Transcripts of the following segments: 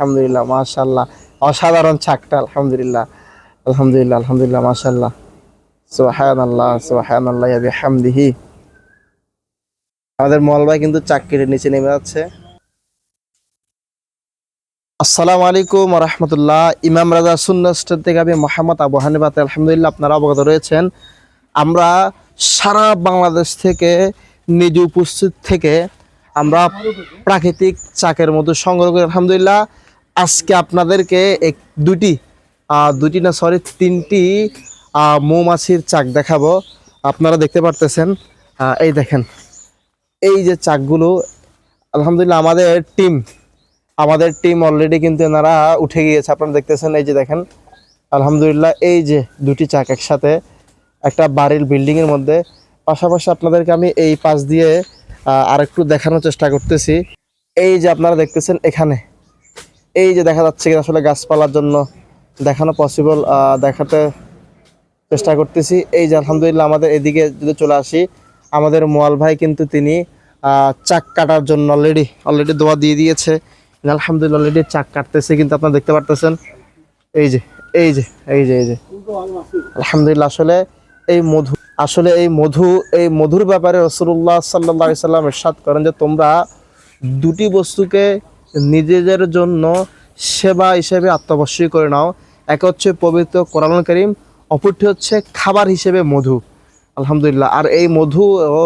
আলহামদুলিল্লাহ মাশাল্লাহ অসাধারণ চাকটা আলহামদুলিল্লাহ। আলহামদুলিল্লাহ আলহামদুলিল্লাহ মাশাল্লাহ বিহামদিহি। আমাদের কিন্তু নিচে নেমে যাচ্ছে। আসসালামু আলাইকুম রহমতুল্লাহ। ইমাম রাজা সুন্নাস্টার থেকে আমি মোহাম্মদ আবু হানিবাতে আলহামদুলিল্লাহ আপনারা অবগত রয়েছেন। আমরা সারা বাংলাদেশ থেকে নিজ উপস্থিত থেকে আমরা প্রাকৃতিক চাকের মধ্যে সংগ্রহ করি, আলহামদুলিল্লাহ। আজকে আপনাদেরকে এক দুটি দুটি না সরি তিনটি মৌমাছির চাক দেখাবো। আপনারা দেখতে পারতেছেন এই দেখেন এই যে চাকগুলো আলহামদুলিল্লাহ আমাদের টিম আমাদের টিম অলরেডি কিন্তু এনারা উঠে গিয়েছে। আপনারা দেখতেছেন এই যে দেখেন আলহামদুলিল্লাহ এই যে দুটি চাক একসাথে একটা বাড়ির বিল্ডিংয়ের মধ্যে। পাশাপাশি আপনাদেরকে আমি এই পাশ দিয়ে আহ, আরেকটু দেখানোর চেষ্টা করতেছি। এই যে আপনারা দেখতেছেন এখানে এই যে দেখা যাচ্ছে কি আসলে গাছপালার জন্য দেখানো পসিবল দেখাতে চেষ্টা করতেছি। এই যে আলহামদুলিল্লাহ আমাদের এদিকে যদি চলে আসি, আমাদের মোয়াল ভাই কিন্তু তিনি চাক কাটার জন্য অলরেডি অলরেডি দোয়া দিয়ে দিয়েছে। আলহামদুলিল্লাহ অলরেডি চাক কাটতেছে কিন্তু আপনারা দেখতে পারতেছেন। এই যে এই যে এই যে এই যে। আলহামদুলিল্লাহ আসলে এই মধু, আসলে এই মধু, এই মধুর ব্যাপারে রসুল্লাহ সাল্লাহ সাল্লাম ইরশাদ করেন যে তোমরা দুটি বস্তুকে নিজেদের জন্য সেবা হিসেবে আত্মবশ্যই করে নাও। এক হচ্ছে পবিত্র কোরআন করিম, অপরটি হচ্ছে খাবার হিসেবে মধু। আলহামদুলিল্লাহ। আর এই মধু ও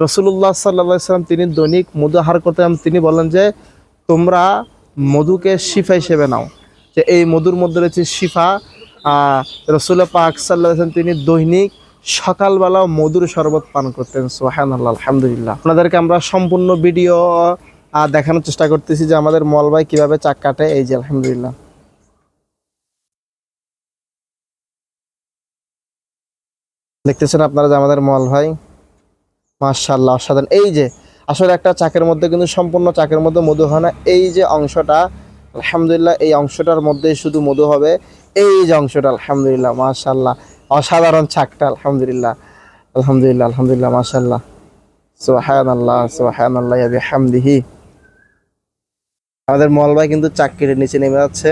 রসুল্লাহ সাল্লাহ সাল্লাম তিনি দৈনিক মধু আহার করতেন তিনি বলেন যে, তোমরা মধুকে শিফা হিসেবে নাও। যে এই মধুর মধ্যে রয়েছে শিফা। রসুল পাক সাল্লাহ তিনি দৈনিক সকালবেলা মধুর শরবত পান করতেন। সোহান আল্লাহ আলহামদুলিল্লাহ। আপনাদেরকে আমরা সম্পূর্ণ ভিডিও আহ, দেখানোর চেষ্টা করতেছি যে আমাদের মল ভাই কীভাবে চাক কাটে। এই যে আলহামদুলিল্লাহ। দেখতেছেন আপনারা যে আমাদের মল ভাই? মার্শাল্লাহ অসাধারণ। এই যে আসলে একটা চাকের মধ্যে কিন্তু সম্পূর্ণ চাকের মধ্যে মধু হয় না। এই যে অংশটা আলহামদুলিল্লাহ এই অংশটার মধ্যে শুধু মধু হবে। এই যে অংশটা আলহামদুলিল্লাহ মাশাল্লাহ অসাধারণ চাকটা আলহামদুলিল্লাহ। আলহামদুলিল্লাহ আলহামদুলিল্লাহ মাশাল্লাহ সোহান আল্লাহ সোহান আল্লাহ হামদিহি আমাদের মল ভাই কিন্তু চাক কেটে নিচে নেমে যাচ্ছে।